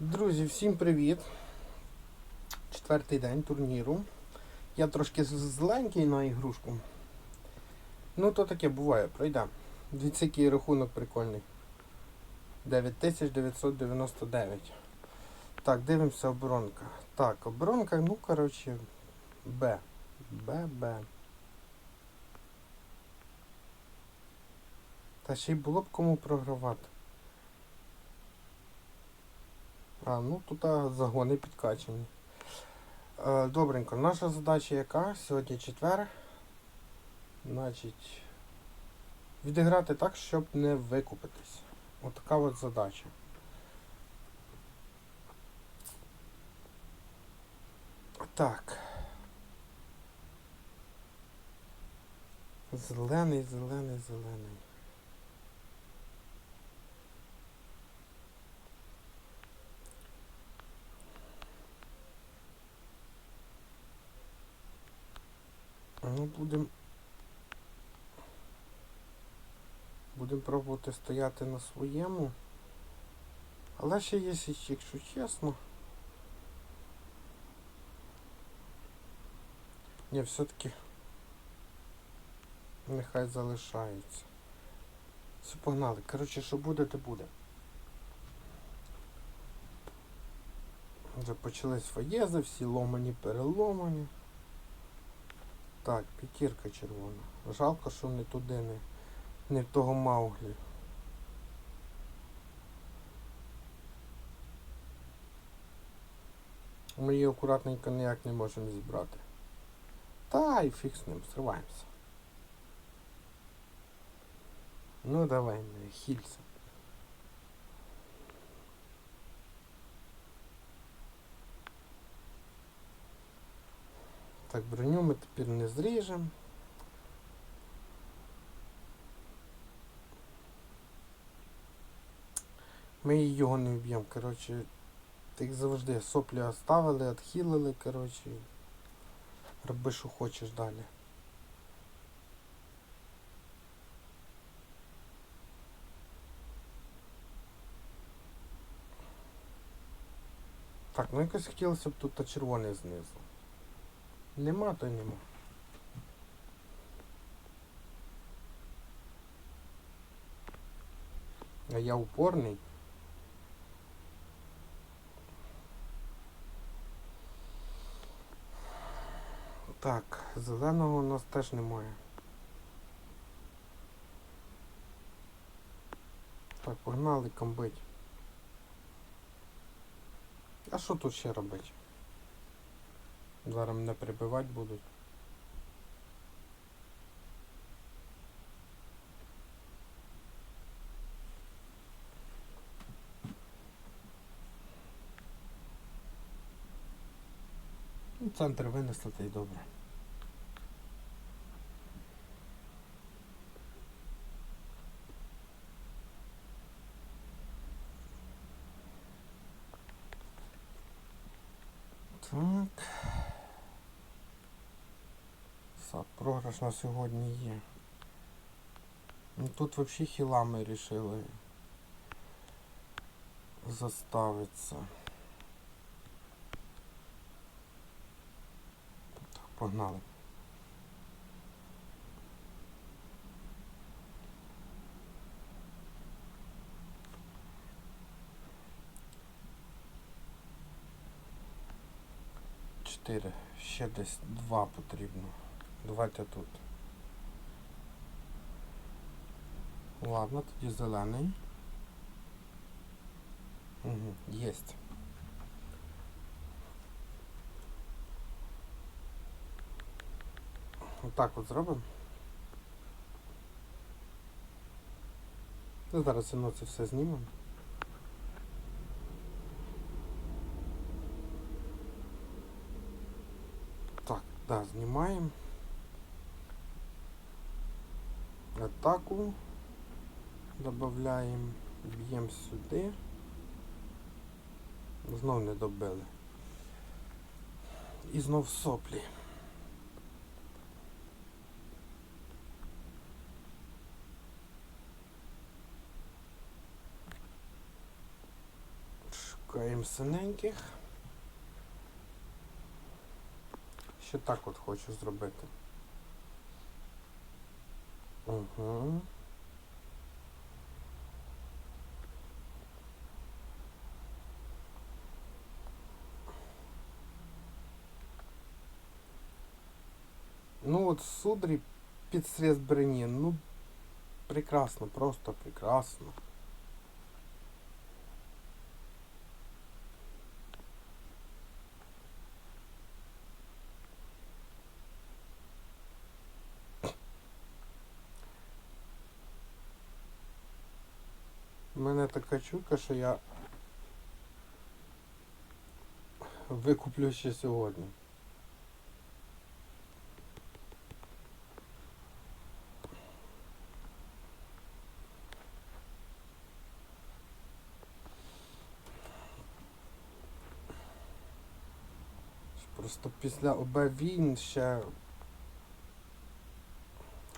Друзі, всім привіт! Четвертий день турніру. Я трошки зленький на ігрушку. Ну, то таке буває, пройдемо. Дивіться, рахунок прикольний. 9999. Так, дивимося оборонка. Так, оборонка, ну, коротше, Б. Б, Б. Та ще й було б кому програвати. А, ну тут загони підкачані. Е, добренько, наша задача яка? Сьогодні четвер. Значить, відіграти так, щоб не викупитись. Отака от задача. Так. Зелений, зелений, зелений. Ну, будемо. Будемо пробувати стояти на своєму. Але ще є, якщо чесно. Ні, все-таки нехай залишається. Все, погнали. Коротше, що буде, то буде. Вже почались фаєзи, всі ломані, переломані. Так, п'ятірка червона. Жалко, що не туди, не, не в того Мауглі. Ми її акуратненько ніяк не можемо зібрати. Та і фіг з ним, зриваємося. Ну давай, ми Так, броню ми тепер не зріжемо. Ми його не вб'ємо, коротше, як завжди, соплі оставили, відхилили, коротше. Роби, що хочеш далі. Так, ну якось хотілося б тут червоний знизу. Нема, то нема. А я упорний. Так, зеленого у нас теж немає. Так, погнали комбить. А що тут ще робити? Зараз мене прибивати будуть. Ну, Центр винесли та й добре. Так. Так, на сьогодні є. Ну тут взагалі хілами рішили заставитися. Так, погнали. Чотири. Ще десь два потрібно. Давайте тут. Ладно, тоді зелений. Угу, єсть. Отак от зробимо. Ну, зараз воно це все знімемо. Так, да, знімаємо. Атаку. Добавляємо, б'ємо сюди. Знов не добили. І знов соплі. Шукаємо синеньких. Ще так от хочу зробити. Угу. Ну от сударі під срез броні, ну прекрасно, просто прекрасно. Така чуйка, що я викуплю ще сьогодні. Просто після ОБ війн ще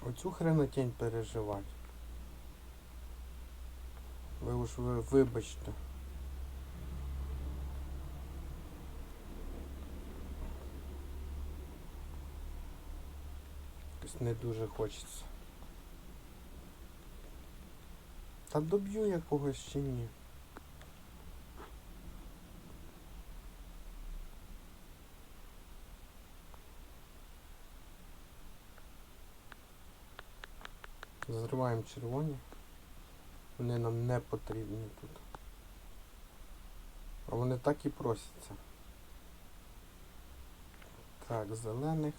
оцю хренотень переживати. Уж ви вибачте. Якось не дуже хочеться. Та доб'ю я когось чи ні. Зриваємо червоні. Вони нам не потрібні тут. А вони так і просяться. Так, зелених.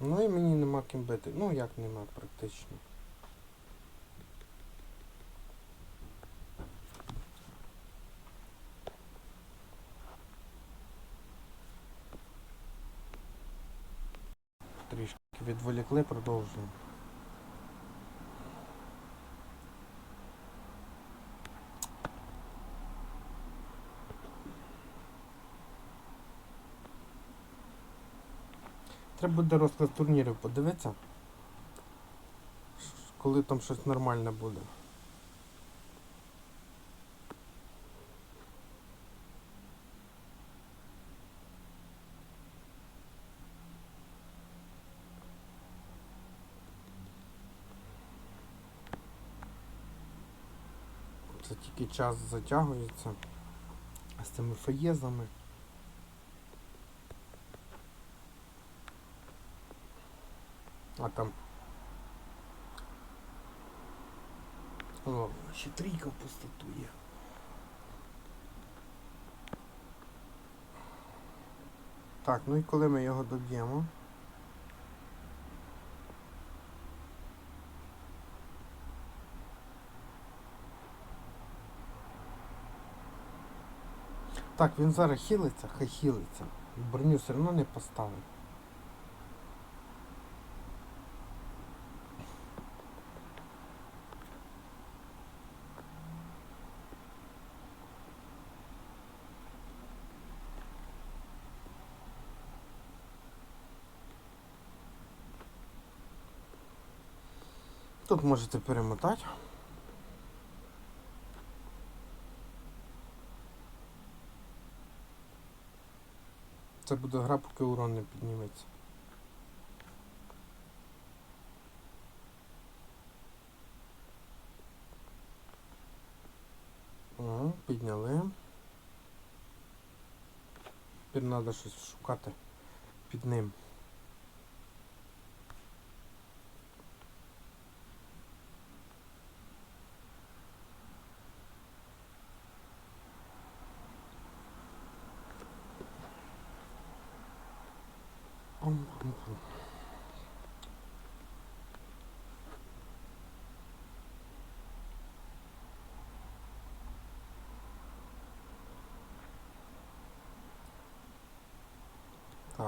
Ну і мені нема ким бити. Ну як нема практично. Відволікли, продовжуємо. Треба буде розклад турнірів подивитися. Коли там щось нормальне буде. Це тільки час затягується з цими феєзами. А там. О, ще трійка в пустоту є. Так, ну і коли ми його доб'ємо? Так, він зараз хилиться, хай хилиться. Броню все одно не поставить. Тут можете перемотати. Це буде гра, поки урон не підніметься. О, підняли. Тепер треба щось шукати під ним.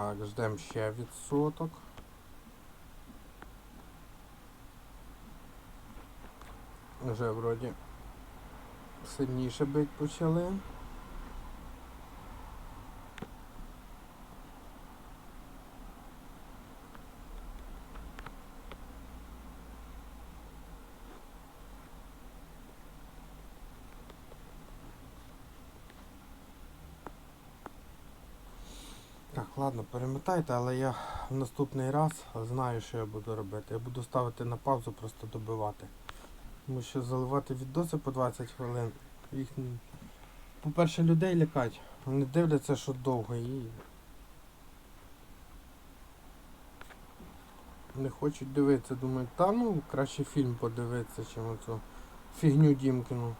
Так, ждемо ще відсоток. Вже вроді сильніше бить почали. Ладно, перемотайте, але я в наступний раз знаю, що я буду робити. Я буду ставити на паузу, просто добивати. Тому що заливати відоси по 20 хвилин. Їх, по-перше, людей лякать. Вони дивляться, що довго і. Не хочуть дивитися, думають, та ну краще фільм подивитися, чим оцю фігню дімкину.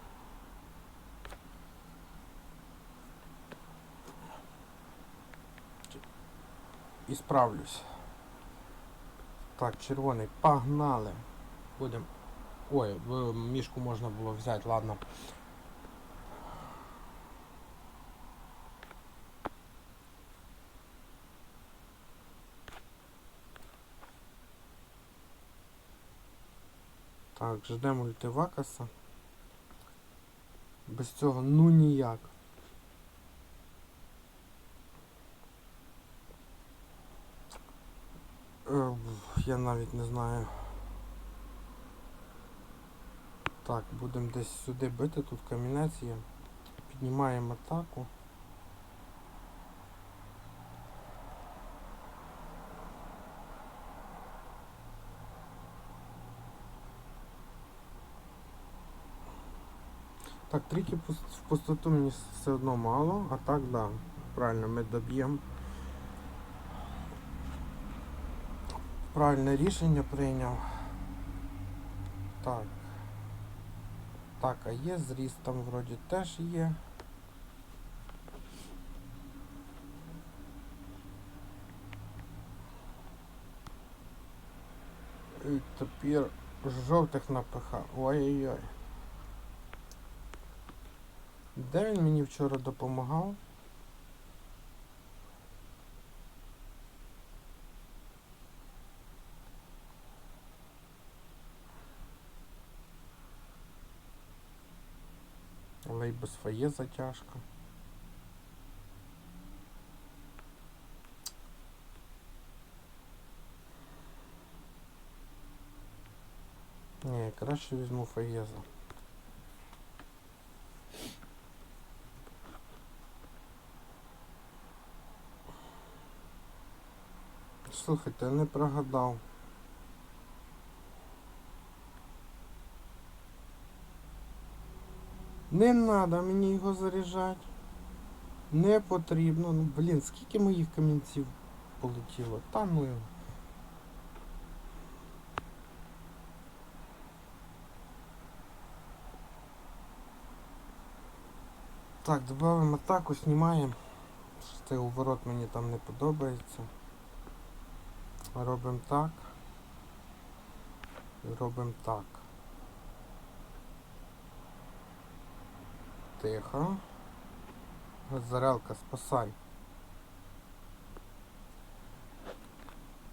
І справлюсь. Так, червоний, погнали. Будем. Ой, мішку можна було взяти, ладно. Так, ждемо мультивакаса. Без цього ну ніяк. Я навіть не знаю. Так, будемо десь сюди бити, тут камінець є. Піднімаємо атаку. Так, трики в пустоту мені все одно мало, а так да. Правильно, ми доб'ємо. Правильне рішення прийняв. Так. Так, а є зріст там вроді теж є. І тепер жовтих напихав. Ой-ой-ой. Де він мені вчора допомагав? Без фає затяжка. Ні, краще візьму фаєза. Слухайте, не прогадав. Не треба мені його заряджати. Не потрібно. Ну, блін, скільки моїх камінців полетіло? Та ну його. Так, додаємо атаку, знімаємо. Цей уворот мені там не подобається. Робимо так. Робимо так. Тихо. Зарелка, спасай.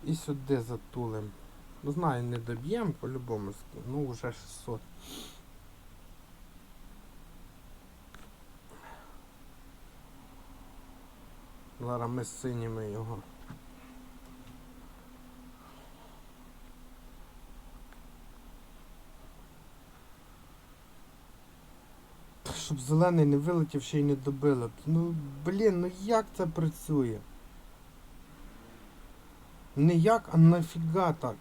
І сюди затулим. Ну знаю, не доб'ємо по-любому, ну вже 600. Зараз ми з синіми його. Щоб зелений не вилетів, ще й не добили. Ну, блін, ну як це працює? Не як, а нафіга так?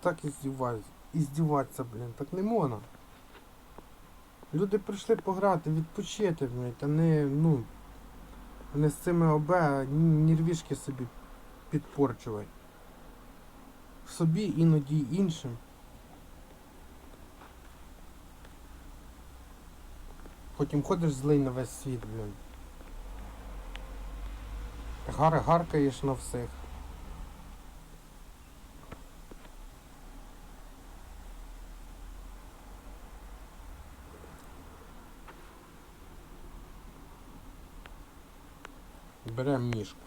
Так і здіваюсь. І блін, так не можна. Люди прийшли пограти, відпочити, блін, а не, ну, не з цими ОБ нервішки собі підпорчувай. Собі іноді іншим. Потім ходиш злий на весь світ, блін. Гар гаркаєш на всіх. Беремо мішку.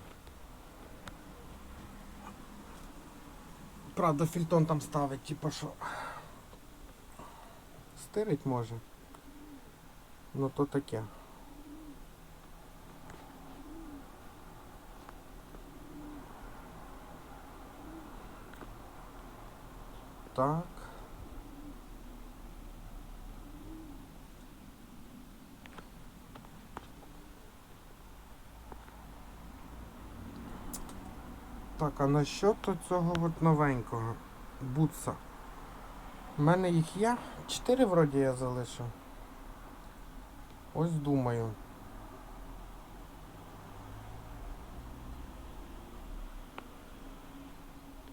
Правда, фільтон там ставить, типу що. Стирить може. Ну то таке. так. Так, а на що то цього от новенького? Бутса. У мене їх є. Чотири вроді я залишив. Ось думаю.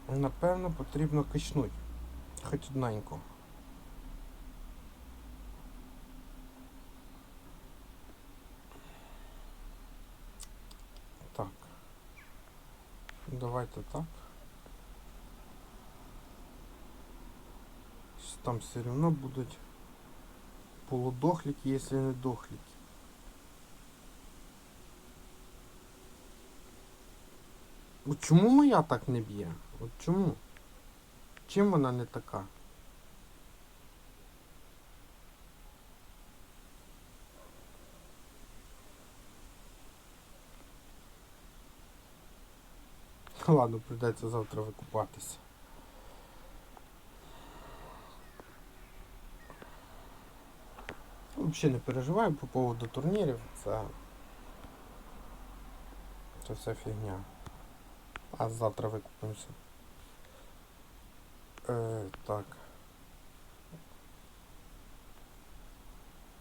Напевно, потрібно качнуть. Хоч одненько. Так. Давайте так. Там все равно будуть полудохлики, якщо не дохлики. От чому моя так не б'є? От чому? Чим вона не така? Ладно, прийдеться завтра викупатися. Взагалі не переживаю по поводу турнірів. Це. Це все фігня. А завтра викупимося. Е, так.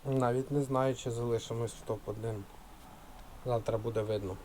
Навіть не знаю, чи залишимось в топ-1. Завтра буде видно.